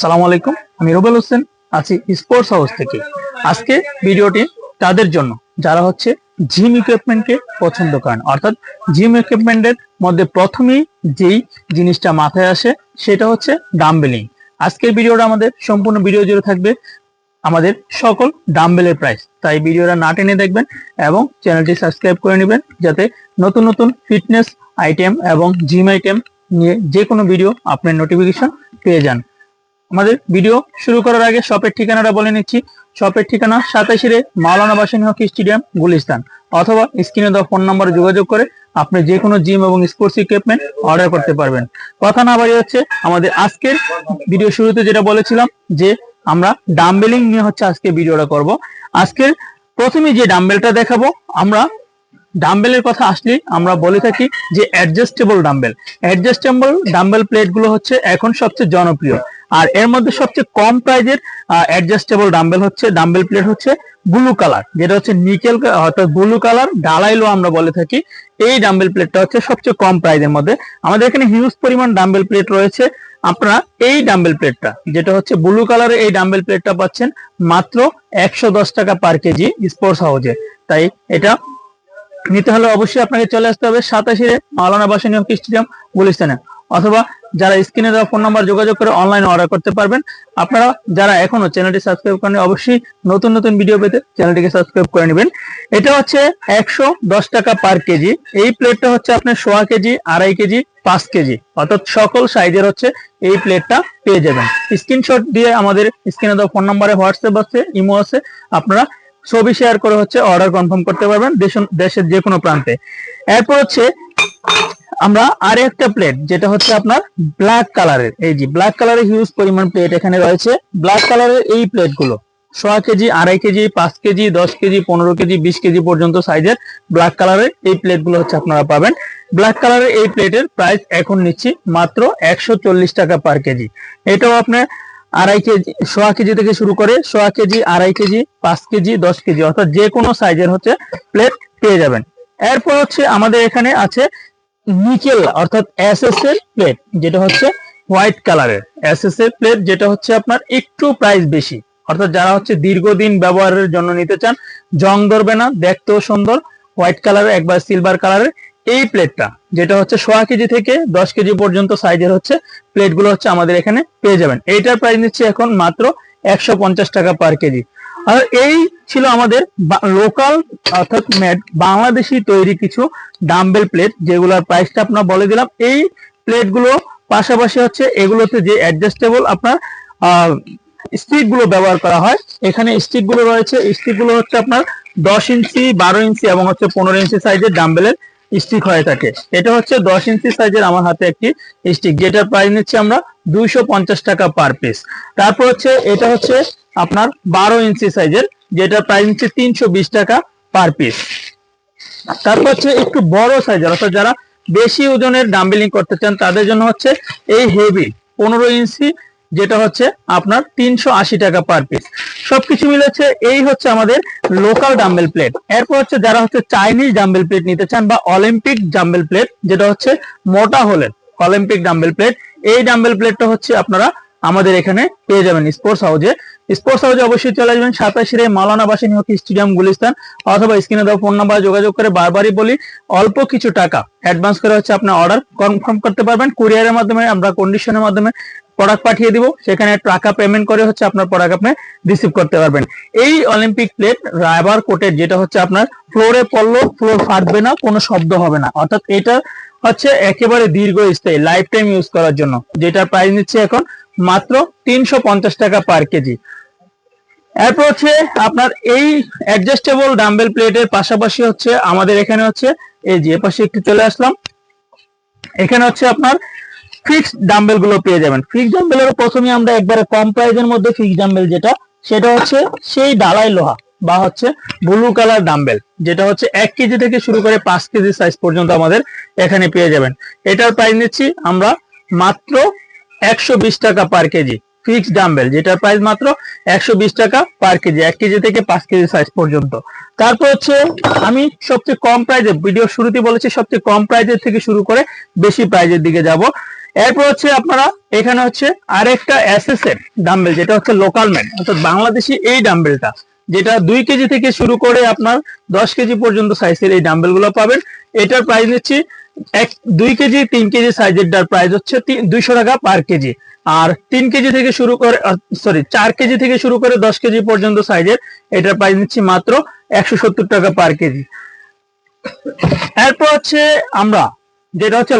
সালাম আলাইকুম, আমি রুবেল হোসেন, আছি স্পোর্টস হাউস থেকে। আজকে ভিডিওটি তাদের জন্য, যারা হচ্ছে জিম ইকুইপমেন্টকে পছন্দ করেন। অর্থাৎ জিম ইকুইপমেন্টের মধ্যে প্রথমেই যেই জিনিসটা মাথায় আসে, সেটা হচ্ছে ডাম্বেলিং আজকের ভিডিওটা আমাদের সম্পূর্ণ ভিডিও জুড়ে থাকবে আমাদের সকল ডাম্বেলের প্রাইস তাই ভিডিওটা না টেনে দেখবেন এবং চ্যানেলটি সাবস্ক্রাইব করে নেবেন, যাতে নতুন নতুন ফিটনেস আইটেম এবং জিম আইটেম নিয়ে যে কোনো ভিডিও আপনার নোটিফিকেশন পেয়ে যান। আমাদের ভিডিও শুরু করার আগে শপের ঠিকানাটা বলে নিচ্ছি। শপের ঠিকানা সাতাশিরে মাওলানা বাসিনী হকি স্টেডিয়াম, গুলিস্তান। অথবা স্ক্রিনে দেওয়া ফোন নাম্বারে যোগাযোগ করে আপনি যে কোনো জিম এবং স্পোর্টস ইকুইপমেন্ট অর্ডার করতে পারবেন। কথা না বাড়ি হচ্ছে, আমাদের আজকের ভিডিও শুরুতে যেটা বলেছিলাম যে আমরা ডাম্বেলিং নিয়ে হচ্ছে আজকে ভিডিওটা করব। আজকের প্রথমে যে ডাম্বেলটা দেখাবো, আমরা ডাম্বেলের কথা আসলে আমরা বলে থাকি যে অ্যাডজাস্টেবল ডাম্বেল অ্যাডজাস্টেবল ডাম্বেল প্লেটগুলো হচ্ছে এখন সবচেয়ে জনপ্রিয়। আর এর মধ্যে সবচেয়ে কম প্রাইজের অ্যাডজাস্টেবল ডাম্বেল হচ্ছে ডাম্বেল প্লেট হচ্ছে ব্লু কালার যেটা হচ্ছে নিকেল অর্থাৎ ব্লু কালার ডালাইলো আমরা বলে থাকি। এই ডাম্বেল প্লেটটা হচ্ছে সবচেয়ে কম প্রাইজের মধ্যে। আমাদের এখানে হিউজ পরিমাণ ডাম্বেল প্লেট রয়েছে। আপনারা এই ডাম্বেল প্লেটটা যেটা হচ্ছে ব্লু কালারের এই ডাম্বেল প্লেটটা পাচ্ছেন মাত্র একশো দশ টাকা পার কেজি স্পোর্টস হাউজে তাই এটা নিতে হলে অবশ্যই আপনাকে চলে আসতে হবে সাতাশে মাওলানা বাসানি হকি স্টেডিয়াম গুলিস্তানে, অথবা যারা স্ক্রিনে দেওয়া ফোন নাম্বার যোগাযোগ করে অনলাইনে অর্ডার করতে পারবেন, আপনারা যারা এখনও চ্যানেলটি সাবস্ক্রাইব করেন অবশ্যই নতুন নতুন ভিডিও পেতে চ্যানেলটিকে সাবস্ক্রাইব করে নেবেন। এটা হচ্ছে একশো দশ টাকা পার কেজি এই প্লেটটা হচ্ছে আপনার সোয়া কেজি আড়াই কেজি পাঁচ কেজি অর্থাৎ সকল সাইজের হচ্ছে এই প্লেটটা পেয়ে যাবেন। স্ক্রিনশট দিয়ে আমাদের স্ক্রিনে দেওয়া ফোন নাম্বারে হোয়াটসঅ্যাপ আছে ইমো আছে, আপনারা ছবি শেয়ার করে হচ্ছে অর্ডার কনফার্ম করতে পারবেন দেশ- দেশের যে কোনো প্রান্তে। এরপর হচ্ছে আমরা আর একটা প্লেট যেটা হচ্ছে আপনার ব্ল্যাক কালারের এই যে ব্ল্যাক কালারের হিউজ পরিমাণ প্লেট এখানে রয়েছে। ব্ল্যাক কালারের এই প্লেটগুলো, সোয়া কেজি, আড়াই কেজি, পাঁচ কেজি, দশ কেজি, পনেরো কেজি, বিশ কেজি পর্যন্ত সাইজের ব্ল্যাক কালারের এই প্লেটগুলো হচ্ছে আপনারা পাবেন। ব্ল্যাক কালারের এই প্লেটের প্রাইস এখন নিচ্ছি মাত্র একশো চল্লিশ টাকা পার কেজি। এটাও আপনার আড়াই কেজি, সোয়া কেজি থেকে শুরু করে সোয়া কেজি, আড়াই কেজি, পাঁচ কেজি, দশ কেজি, অর্থাৎ যে কোনো সাইজের হচ্ছে প্লেট পেয়ে যাবেন। এরপর হচ্ছে আমাদের এখানে আছে নিকেল, অর্থাৎ এসএস এর প্লেট যেটা হচ্ছে হোয়াইট কালারের এসএস এর প্লেট যেটা হচ্ছে আপনার একটু প্রাইস বেশি। অর্থাৎ যারা হচ্ছে দীর্ঘদিন ব্যবহারের জন্য নিতে চান, জং ধরবে না, দেখতেও সুন্দর হোয়াইট কালারের একবার সিলভার কালারের এই প্লেটটা যেটা হচ্ছে সোয়া কেজি থেকে দশ কেজি পর্যন্ত সাইজের হচ্ছে প্লেটগুলো হচ্ছে আমাদের এখানে পেয়ে যাবেন। এইটার প্রাইস নিচ্ছে এখন মাত্র একশো পঞ্চাশ টাকা পার কেজি। আর এই ছিল আমাদের লোকাল অর্থাৎ ম্যাট বাংলাদেশি তৈরি কিছু ডাম্বেল প্লেট যেগুলোর প্রাইসটা আপনার বলে দিলাম। এই প্লেটগুলো পাশাপাশি হচ্ছে এগুলোতে যে অ্যাডজাস্টেবল আপনার স্টিকগুলো ব্যবহার করা হয়, এখানে স্টিকগুলো রয়েছে। স্টিকগুলো হচ্ছে আপনার দশ ইঞ্চি, বারো ইঞ্চি এবং হচ্ছে পনেরো ইঞ্চি সাইজের ডাম্বেলের স্টিক হয়ে থাকে। এটা হচ্ছে দশ ইঞ্চি সাইজের আমার হাতে একটি স্টিক যেটার প্রাইস নিচ্ছি আমরা দুইশো পঞ্চাশ টাকা পার পিস তারপর হচ্ছে এটা হচ্ছে আপনার বারো ইঞ্চি সাইজের যেটার প্রাইস নিচ্ছে তিনশো বিশ টাকা পার পিস তারপর হচ্ছে একটু বড় সাইজের অর্থাৎ যারা বেশি ওজনের ডাম্বেলিং করতে চান, তাদের জন্য হচ্ছে এই হেভি পনেরো ইঞ্চি যেটা হচ্ছে আপনার তিনশো আশি টাকা পার পিস সবকিছু মিলেছে, এই হচ্ছে আমাদের লোকাল ডাম্বেল প্লেট এরপর হচ্ছে যারা হচ্ছে চাইনিজ ডাম্বেল প্লেট নিতে চান বা অলিম্পিক ডাম্বেল প্লেট যেটা হচ্ছে মোটা হলেন অলিম্পিক ডাম্বেল প্লেট এই ডাম্বেল প্লেটটা হচ্ছে আপনারা আমাদের এখানে পেয়ে যাবেন স্পোর্টস হাউজে স্পোর্টস হাউজে অবশ্যই চলে আসবেন সাতাশিরে মালানা বাসিনী হকি স্টেডিয়াম গুলিস্তান, অথবা স্ক্রিনে দেওয়া ফোন নাম্বার যোগাযোগ করে বারবারই বলি, অল্প কিছু টাকা অ্যাডভান্স করে হচ্ছে আপনার অর্ডার কনফার্ম করতে পারবেন। কুরিয়ারের মাধ্যমে, আমরা কন্ডিশনের মাধ্যমে প্রোডাক্ট পাঠিয়ে দিব, সেখানে টাকা পেমেন্ট করে হচ্ছে আপনার প্রোডাক্ট আপনি রিসিভ করতে পারবেন। এই অলিম্পিক প্লেট রাবার কোটের যেটা হচ্ছে আপনার ফ্লোরে পড়ল ফ্লোর ফাটবে না, কোনো শব্দ হবে না। অর্থাৎ এটা হচ্ছে একেবারে দীর্ঘস্থায়ী লাইফ টাইম ইউজ করার জন্য। যেটার প্রাইস নিচ্ছে এখন মাত্র তিনশো পঞ্চাশ টাকা পার কেজি। এরপর হচ্ছে আপনার এই অ্যাডজাস্টেবল ডাম্বেল প্লেটের পাশাপাশি হচ্ছে আমাদের এখানে হচ্ছে, এই যে পাশে একটু চলে আসলাম। এখানে হচ্ছে আপনার ফিক্সড ডাম্বেলগুলো পেয়ে যাবেন। ফিক্সড ডাম্বেলের প্রথমে আমরা একবারে কম প্রাইজের মধ্যে ফিক্সড ডাম্বেল যেটা, সেটা হচ্ছে সেই ডালাই লোহা বা হচ্ছে ব্লু কালার ডাম্বেল যেটা হচ্ছে এক কেজি থেকে শুরু করে পাঁচ কেজি সাইজ পর্যন্ত আমাদের এখানে পেয়ে যাবেন। এটার প্রাইস নিচ্ছি আমরা মাত্র একশো বিশ টাকা পার কেজি ফিক্সড ডাম্বেল যেটার প্রাইস মাত্র একশো বিশ টাকা পার কেজি, এক কেজি থেকে পাঁচ কেজি সাইজ পর্যন্ত। তারপর হচ্ছে আমি সবচেয়ে কম প্রাইজে ভিডিও শুরুতে বলেছি সবচেয়ে কম প্রাইজের থেকে শুরু করে বেশি প্রাইজের দিকে যাব। এরপর হচ্ছে আপনারা, এখানে হচ্ছে আরেকটা এর ডাম্বেল যেটা হচ্ছে লোকাল ম্যান অর্থাৎ বাংলাদেশি এই ডাম্বেলটা যেটা দুই কেজি থেকে শুরু করে আপনার দশ কেজি পর্যন্ত সাইজের এই ডাম্বেলগুলো পাবেন। এটার প্রাইস নিচ্ছি এক, দুই কেজি, তিন কেজি সাইজের প্রাইস হচ্ছে দুইশো টাকা পার কেজি। আর তিন কেজি থেকে শুরু করে সরি চার কেজি থেকে শুরু করে দশ কেজি পর্যন্ত সাইজের এটার প্রাইস নিচ্ছি মাত্র একশো সত্তর টাকা পার কেজি। এরপর হচ্ছে আমরা, যেটা হচ্ছে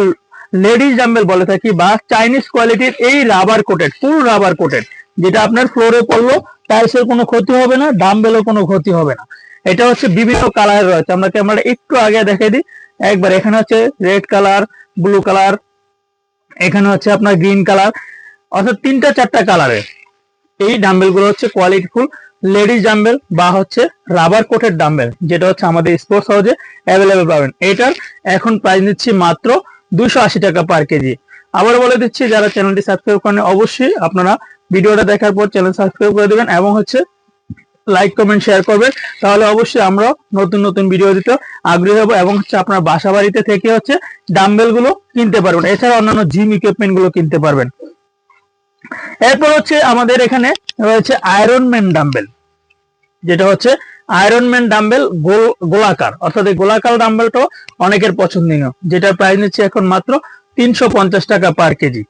লেডিস ডাম্বেল বলে থাকি বা চাইনিজ কোয়ালিটির এই rubber coated full rubber coated, যেটা আপনার ফ্লোরে পড়ল টাইলসের কোনো ক্ষতি হবে না ডাম্বেলও কোনো ক্ষতি হবে না। এটা হচ্ছে বিভিন্ন কালার রয়েছে, আমরা ক্যামেরা একটু আগে দেখে দিই। একবার এখানে হচ্ছে রেড কালার ব্লু কালার এখানে হচ্ছে আপনার গ্রিন কালার অর্থাৎ তিনটা চারটা কালারের এই ডাম্বেলগুলো হচ্ছে কোয়ালিটি ফুল লেডিস ডাম্বেল বা হচ্ছে রাবার কোটের ডাম্বেল যেটা হচ্ছে আমাদের স্পোর্টস হাউসে অ্যাভেলেবেল পাবেন। এটার এখন প্রাইস নিচ্ছি মাত্র দুশো আশি টাকা পার কেজি। আবার বলে দিচ্ছি, যারা চ্যানেলটি সাবস্ক্রাইব করেন অবশ্যই আপনারা ভিডিওটা দেখার পর চ্যানেল সাবস্ক্রাইব করে দেবেন এবং হচ্ছে লাইক কমেন্ট শেয়ার করবেন। তাহলে অবশ্যই আমরা নতুন নতুন ভিডিও দিতে আগ্রহী হব এবং হচ্ছে আপনার বাসা বাড়িতে থেকে হচ্ছে ডাম্বেলগুলো কিনতে পারবেন। এছাড়া অন্যান্য জিম ইকুইপমেন্টগুলো কিনতে পারবেন। এরপর হচ্ছে আমাদের এখানে রয়েছে আয়রন ম্যান ডাম্বেল যেটা হচ্ছে আয়রন ম্যান ডাম্বেল গোল, গোলাকার। অর্থাৎ এই গোলাকার ডাম্বেলটাও অনেকের পছন্দনীয়। যেটার প্রাইস নিচ্ছে এখন মাত্র তিনশো পঞ্চাশ টাকা পার কেজি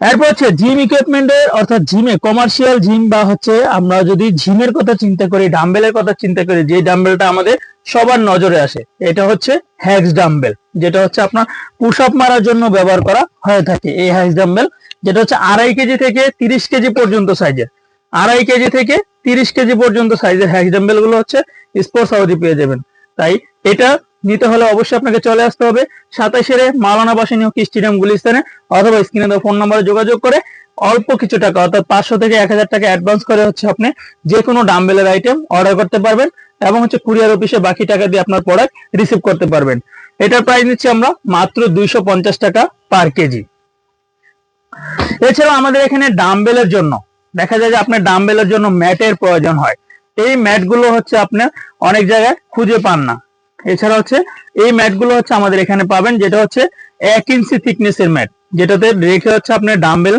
এরপর হচ্ছে জিম ইকুইপমেন্টের অর্থাৎ জিমে কমার্শিয়াল জিম বা হচ্ছে আমরা যদি জিমের কথা চিন্তা করি ডাম্বেলের কথা চিন্তা করি, যে ডাম্বেলটা আমাদের সবার নজরে আসে, এটা হচ্ছে হ্যাক্স ডাম্বেল যেটা হচ্ছে আপনার পুশ আপ মারার জন্য ব্যবহার করা হয়ে থাকে, এই হ্যাক্স ডাম্বেল যেটা হচ্ছে আড়াই কেজি থেকে তিরিশ কেজি পর্যন্ত সাইজের আড়াই কেজি থেকে তিরিশ কেজি পর্যন্ত সাইজের হ্যাক্স ডাম্বেলগুলো হচ্ছে স্পোর্টস হাউসে পেয়ে যাবেন। তাই এটা নিতে হলে অবশ্যই আপনাকে চলে আসতে হবে সাতাইশের মালানা বাসিনী হকি স্টেডিয়াম গুলিস্তানে অথবা স্ক্রিনে দেওয়া ফোন নাম্বারে যোগাযোগ করে অল্প কিছু টাকা অর্থাৎ পাঁচশো থেকে এক হাজার টাকা অ্যাডভান্স করে হচ্ছে আপনি যে কোনো ডাম্বেলের আইটেম অর্ডার করতে পারবেন এবং হচ্ছে কুরিয়ার অফিসে বাকি টাকা দিয়ে আপনার প্রোডাক্ট রিসিভ করতে পারবেন। এটার প্রাইস নিচ্ছি আমরা মাত্র দুইশো পঞ্চাশ টাকা পার কেজি। এছাড়াও আমাদের এখানে ডাম্বেলের জন্য দেখা যায় যে আপনার ডাম্বেলের জন্য ম্যাটের প্রয়োজন হয়। এই ম্যাটগুলো হচ্ছে আপনার অনেক জায়গায় খুঁজে পান না। এছাড়া হচ্ছে এই ম্যাটগুলো হচ্ছে আমাদের এখানে পাবেন, যেটা হচ্ছে এক ইঞ্চি থিকনেস এর ম্যাট যেটাতে রেখে হচ্ছে আপনার ডাম্বেল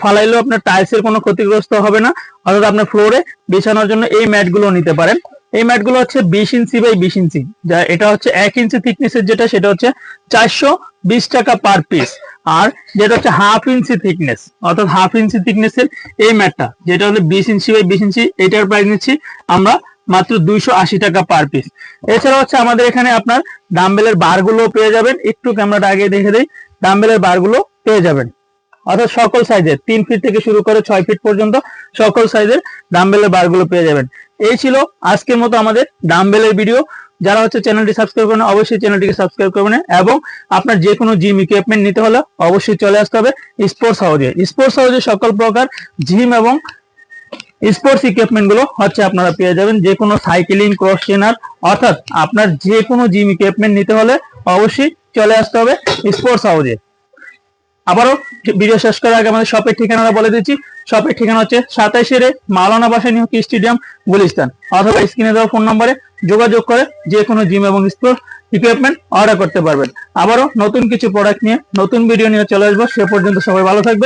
ফালাইলেও আপনার টাইলসের কোনো ক্ষতিগ্রস্ত হবে না। অর্থাৎ আপনার ফ্লোরে বিছানোর জন্য এই ম্যাটগুলো নিতে পারেন। এই ম্যাটগুলো হচ্ছে বিশ ইঞ্চি বাই বিশ ইঞ্চি যা এটা হচ্ছে এক ইঞ্চি থিকনেসের যেটা, সেটা হচ্ছে চারশো বিশ টাকা পার পিস আর যেটা হচ্ছে হাফ ইঞ্চি থিকনেস অর্থাৎ হাফ ইঞ্চি থিকনেসের এই ম্যাটটা, যেটা হচ্ছে বিশ ইঞ্চি বাই বিশ ইঞ্চি এটার প্রাইস নিচ্ছি আমরা মাত্র দুইশো আশি টাকা পার পিস এছাড়া হচ্ছে আমাদের এখানে আপনার ডাম্বেলের বারগুলো পেয়ে যাবেন। একটু ক্যামেরাটা আগে দেখে দিই ডাম্বেলের বারগুলো পেয়ে যাবেন। অর্থাৎ সকল সাইজের তিন ফিট থেকে শুরু করে ছয় ফিট পর্যন্ত সকল সাইজের ডাম্বেলের বারগুলো পেয়ে যাবেন। এই ছিল আজকের মতো আমাদের ডাম্বেলের ভিডিও যারা হচ্ছে চ্যানেলটি সাবস্ক্রাইব করেন অবশ্যই চ্যানেলটিকে সাবস্ক্রাইব করবেন এবং আপনার যে কোনো জিম ইকুইপমেন্ট নিতে হলে অবশ্যই চলে আসতে হবে স্পোর্টস হাউজে স্পোর্টস হাউজে সকল প্রকার জিম এবং স্পোর্টস ইকুইপমেন্টগুলো হচ্ছে আপনারা পেয়ে যাবেন। যে কোনো সাইকেলিং ক্রস ট্রেনার অর্থাৎ আপনার যে কোনো জিম ইকুইপমেন্ট নিতে হলে অবশ্যই চলে আসতে হবে স্পোর্টস হাউজে আবারও ভিডিও শেষ করার আগে আমাদের শপের ঠিকানাটা বলে দিচ্ছি। শপের ঠিকানা হচ্ছে সাতাইশের মালানা বাসানি হকি স্টেডিয়াম, গুলিস্তান। অথবা স্ক্রিনে দেওয়া ফোন নম্বরে যোগাযোগ করে যে কোনো জিম এবং স্পোর্টস ইকুইপমেন্ট অর্ডার করতে পারবেন। আবারও নতুন কিছু প্রোডাক্ট নিয়ে, নতুন ভিডিও নিয়ে চলে আসব। সে পর্যন্ত সবাই ভালো থাকবে